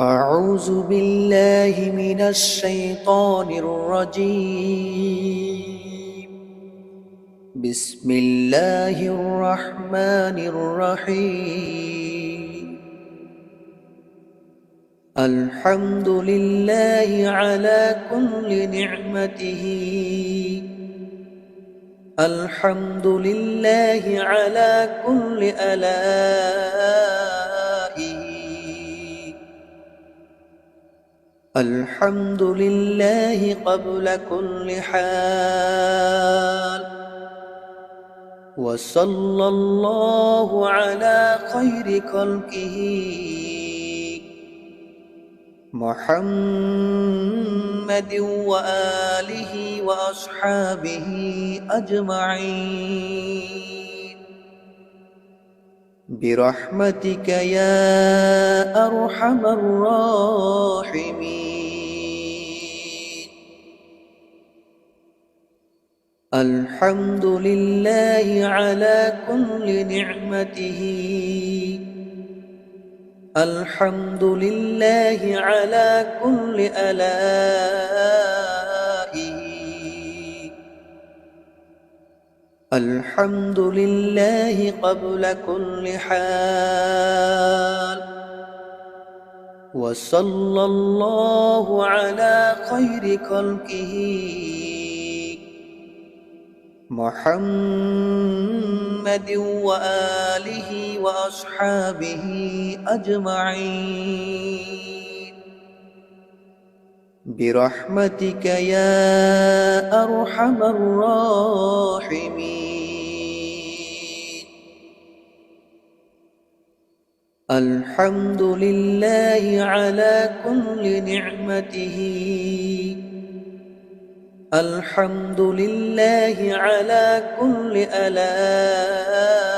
أعوذ بالله من الشيطان الرجيم. بسم الله الرحمن الرحيم. الحمد لله على كل نعمته. الحمد لله على كل آلائه الحمد لله قبل كل حال. وصلى الله على خير خلقه. محمد وآله وأصحابه أجمعين. برحمتك يا أرحم الراحمين. الحمد لله على كل نعمته. الحمد لله على كل آلائه الحمد لله قبل كل حال. وصلى الله على خير خلقه. محمد وآله وأصحابه أجمعين. برحمتك يا أرحم الراحمين. الحمد لله على كل نعمته. الحمد لله على كل آلائه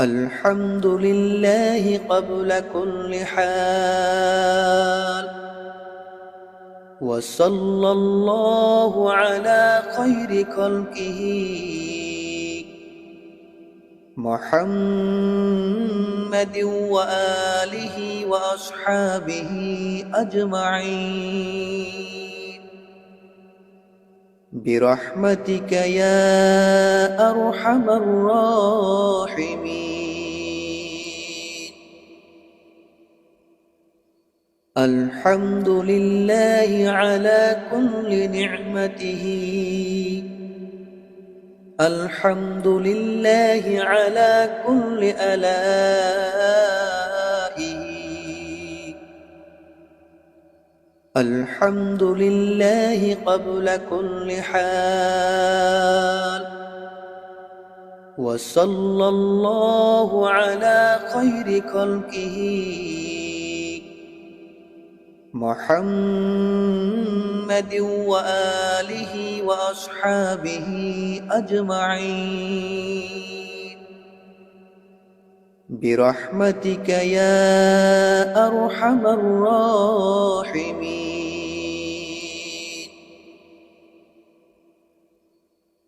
الحمد لله قبل كل حال وصلى الله على خير خلقه محمد وآله وأصحابه أجمعين. برحمتك يا أرحم الراحمين. الحمد لله على كل نعمته. الحمد لله على كل آلائه. الحمد لله قبل كل حال. وصلى الله على خير خلقه. محمد وآله وأصحابه أجمعين. برحمتك يا أرحم الراحمين.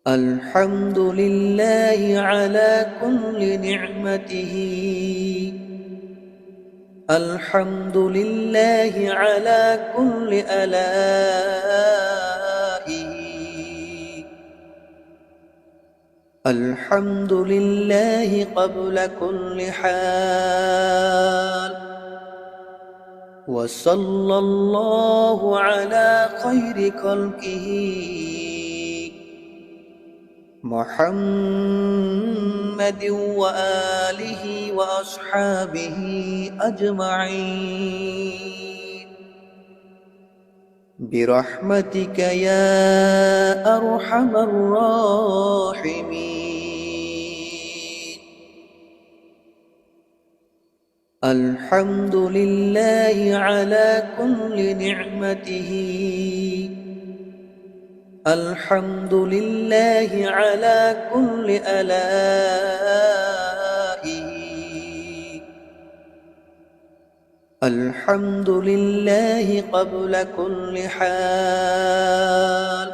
الحمد لله على كل نعمته. الحمد لله على كل آلائه الحمد لله قبل كل حال. وصلى الله على خير خلقه محمد وآله وأصحابه أجمعين. برحمتك يا أرحم الراحمين. الحمد لله على كل نعمته. الحمد لله على كل آلائه الحمد لله قبل كل حال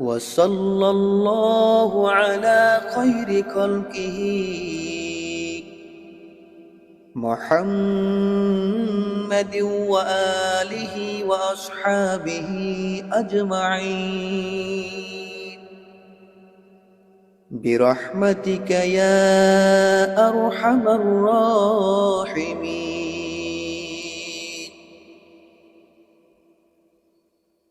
وصلى الله على خير خلقه محمد وآله وأصحابه أجمعين. برحمتك يا أرحم الراحمين.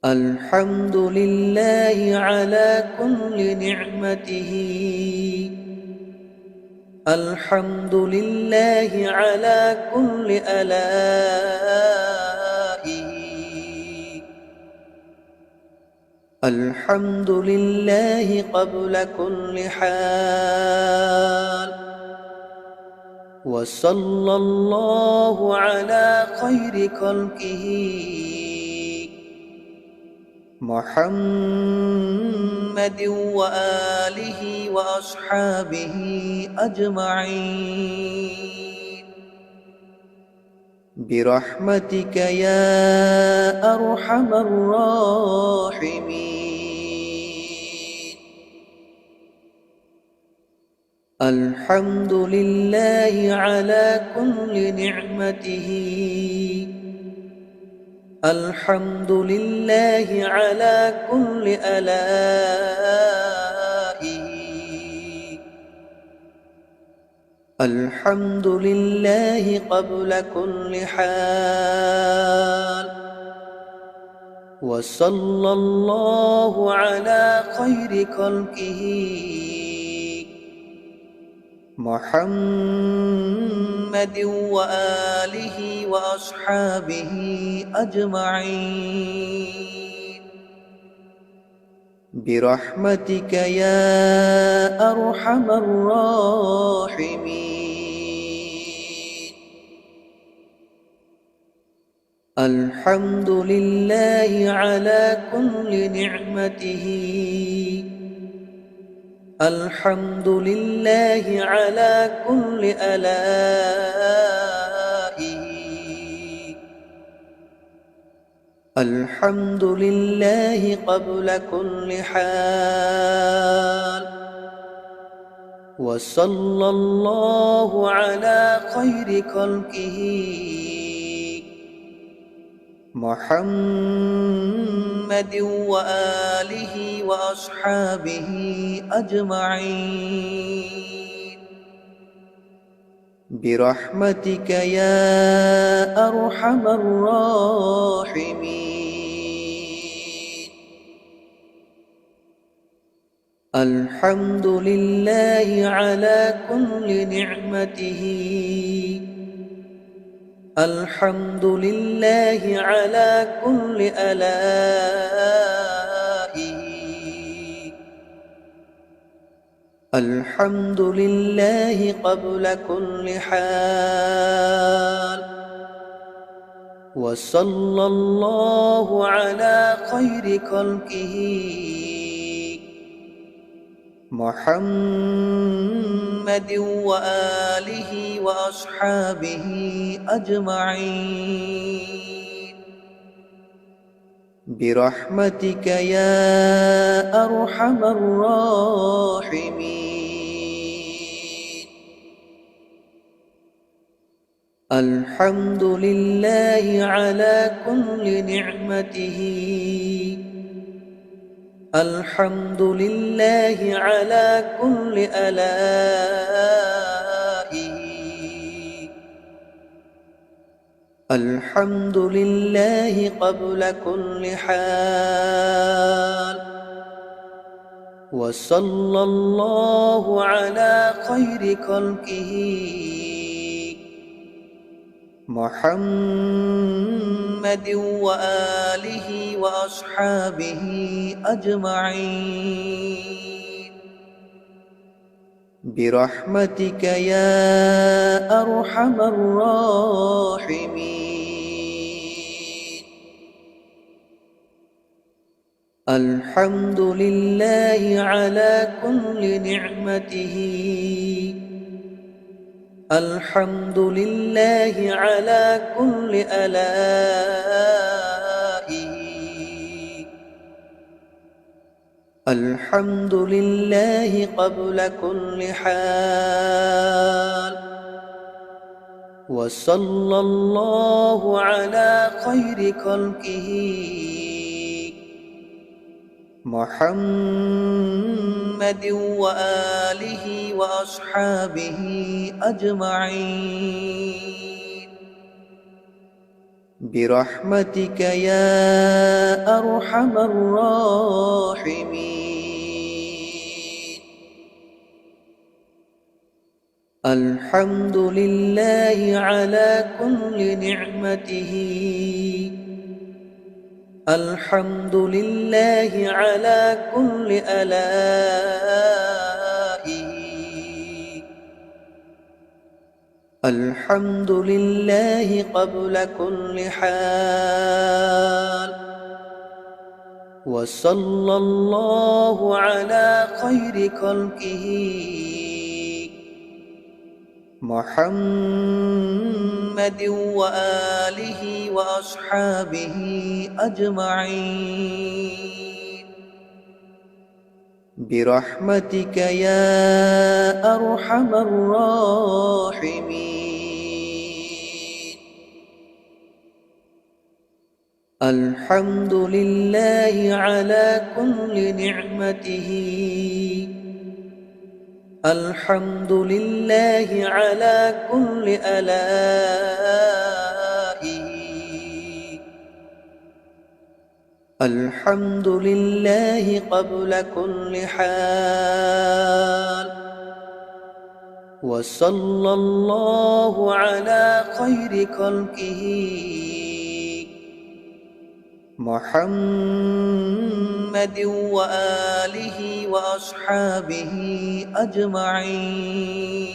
الحمد لله على كل نعمته. الحمد لله على كل آلائه. الحمد لله قبل كل حال. وصلى الله على خير خلقه. محمد وآله وأصحابه أجمعين. برحمتك يا أرحم الراحمين. الحمد لله على كل نعمته. الحمد لله على كل آلائه الحمد لله قبل كل حال. وصلى الله على خير خلقه محمد وآله وأصحابه أجمعين. برحمتك يا أرحم الراحمين. الحمد لله على كل نعمته. الحمد لله على كل آلائه الحمد لله قبل كل حال وصلى الله على خير خلقه محمد وآله وأصحابه أجمعين. برحمتك يا أرحم الراحمين. الحمد لله على كل نعمته. الحمد لله على كل آلائه. الحمد لله قبل كل حال. وصلى الله على خير خلقه. محمد وآله وأصحابه أجمعين. برحمتك يا أرحم الراحمين. الحمد لله على كل نعمته. الحمد لله على كل آلائه الحمد لله قبل كل حال. وصلى الله على خير خلقه محمد وآله وأصحابه أجمعين. برحمتك يا أرحم الراحمين. الحمد لله على كل نعمته. الحمد لله على كل آلائه الحمد لله قبل كل حال وصلى الله على خير خلقه محمد وآله وأصحابه أجمعين. برحمتك يا أرحم الراحمين. الحمد لله على كل نعمته. الحمد لله على كل آلائه. الحمد لله قبل كل حال. وصلى الله على خير خلقه. محمد وآله وأصحابه أجمعين. برحمتك يا أرحم الراحمين. الحمد لله على كل نعمته. الحمد لله على كل آلائه. الحمد لله قبل كل حال. وصلى الله على خير خلقه. محمد وآله وأصحابه أجمعين.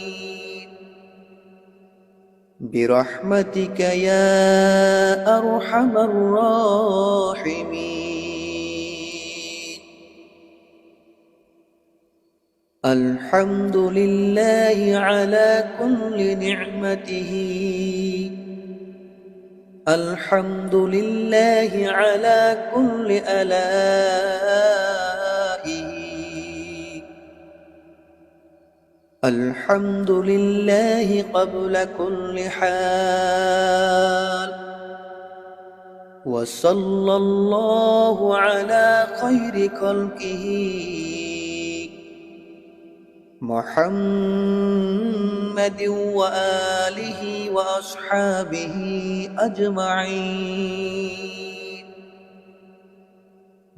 برحمتك يا أرحم الراحمين. الحمد لله على كل نعمته. الحمد لله على كل آلائه الحمد لله قبل كل حال وصلى الله على خير خلقه محمد وآله وأصحابه أجمعين.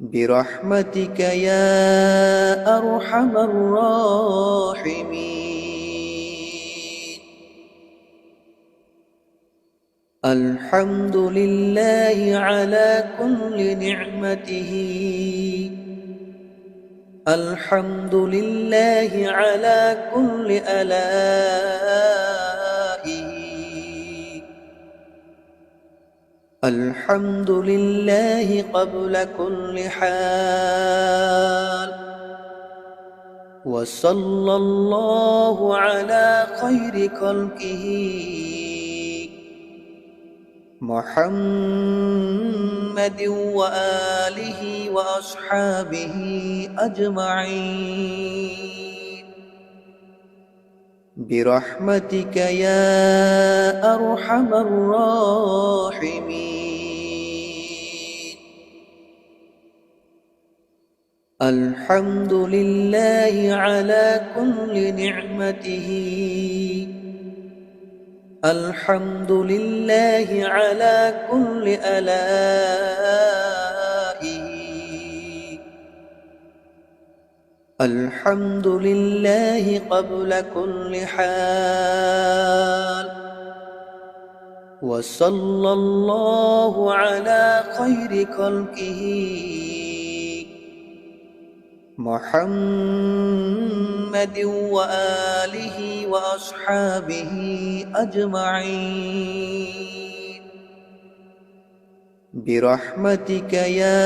برحمتك يا أرحم الراحمين. الحمد لله على كل نعمته. الحمد لله على كل آلائه. الحمد لله قبل كل حال. وصلى الله على خير خلقه. محمد وآله وأصحابه أجمعين. برحمتك يا أرحم الراحمين. الحمد لله على كل نعمته. الحمد لله على كل آلائه. الحمد لله قبل كل حال. وصلى الله على خير خلقه. محمد وآله وأصحابه أجمعين. برحمتك يا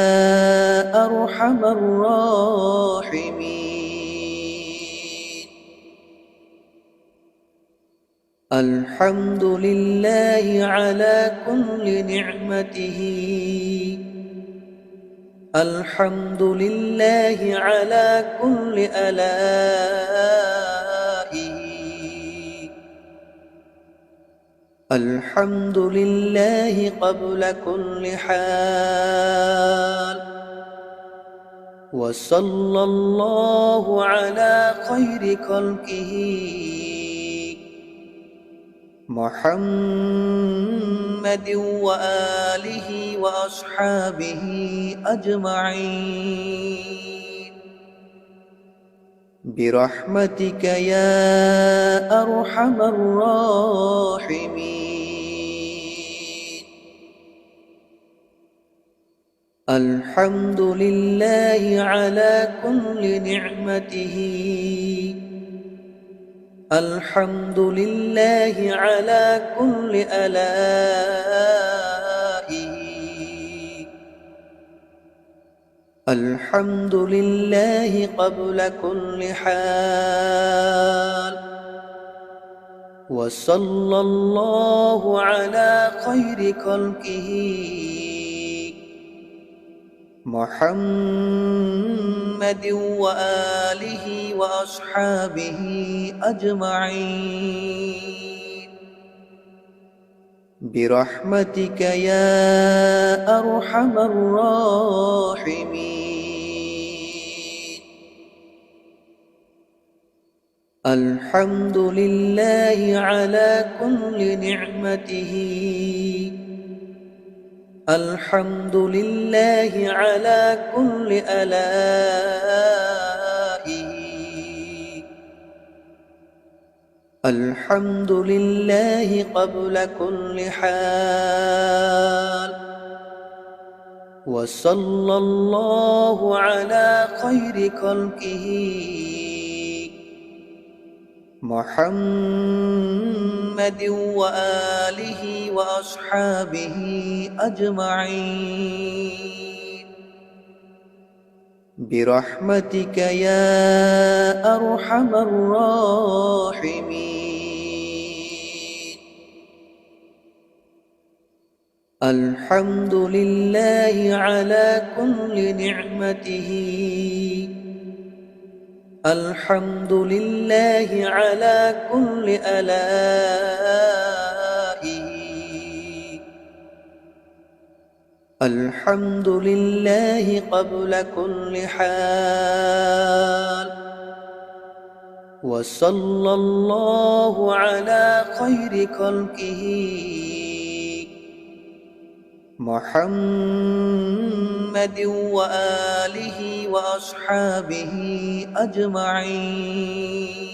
أرحم الراحمين. الحمد لله على كل نعمته. الحمد لله على كل آلائه الحمد لله قبل كل حال وصلى الله على خير خلقه محمد وآله وأصحابه أجمعين. برحمتك يا أرحم الراحمين. الحمد لله على كل نعمته. الحمد لله على كل آلائه. الحمد لله قبل كل حال. وصلى الله على خير خلقه. محمد وآله وأصحابه أجمعين. برحمتك يا أرحم الراحمين. الحمد لله على كل نعمته. الحمد لله على كل آلائه الحمد لله قبل كل حال. وصلى الله على خير خلقه. محمد وآله وأصحابه أجمعين. برحمتك يا أرحم الراحمين. الحمد لله على كل نعمته. الحمد لله على كل آلائه الحمد لله قبل كل حال. وصلى الله على خير خلقه. محمد وآله وأصحابه أجمعين.